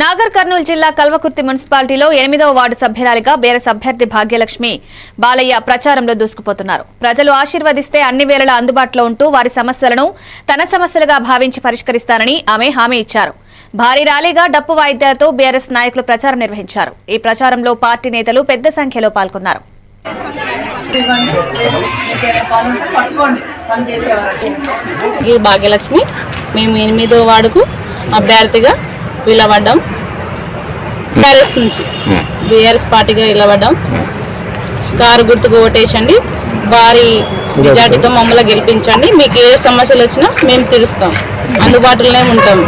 నాగర్ కర్నూలు జిల్లా కల్వకుర్తి మున్సిపాలిటీలో ఎనిమిదవ వార్డు సభ్యురాలిగా బేరస్ అభ్యర్థి భాగ్యలక్ష్మి బాలయ్య ప్రచారంలో దూసుకుపోతున్నారు. ప్రజలు ఆశీర్వదిస్తే అన్ని వేళలా అందుబాటులో ఉంటూ వారి సమస్యలను తన సమస్యలుగా భావించి పరిష్కరిస్తానని ఆమె హామీ ఇచ్చారు. భారీ ర్యాలీగా డప్పు వాయిద్యాలతో బీఆర్ఎస్ నాయకులు ప్రచారం నిర్వహించారు. ఈ ప్రచారంలో పార్టీ నేతలు పెద్ద సంఖ్యలో పాల్గొన్నారు. భాగ్యలక్ష్మి మేము ఎనిమిదో వార్డుకు అభ్యర్థిగా నిలబడ్డాం బీఆర్ఎస్ నుంచి బీఆర్ఎస్ పార్టీగా నిలబడ్డాం కారు గుర్తుకు ఓటేసండి భారీ మెజార్టీతో మమ్మల్ని గెలిపించండి. మీకు ఏ సమస్యలు వచ్చినా మేము తీరుస్తాం. అందుబాటులోనే ఉంటాం.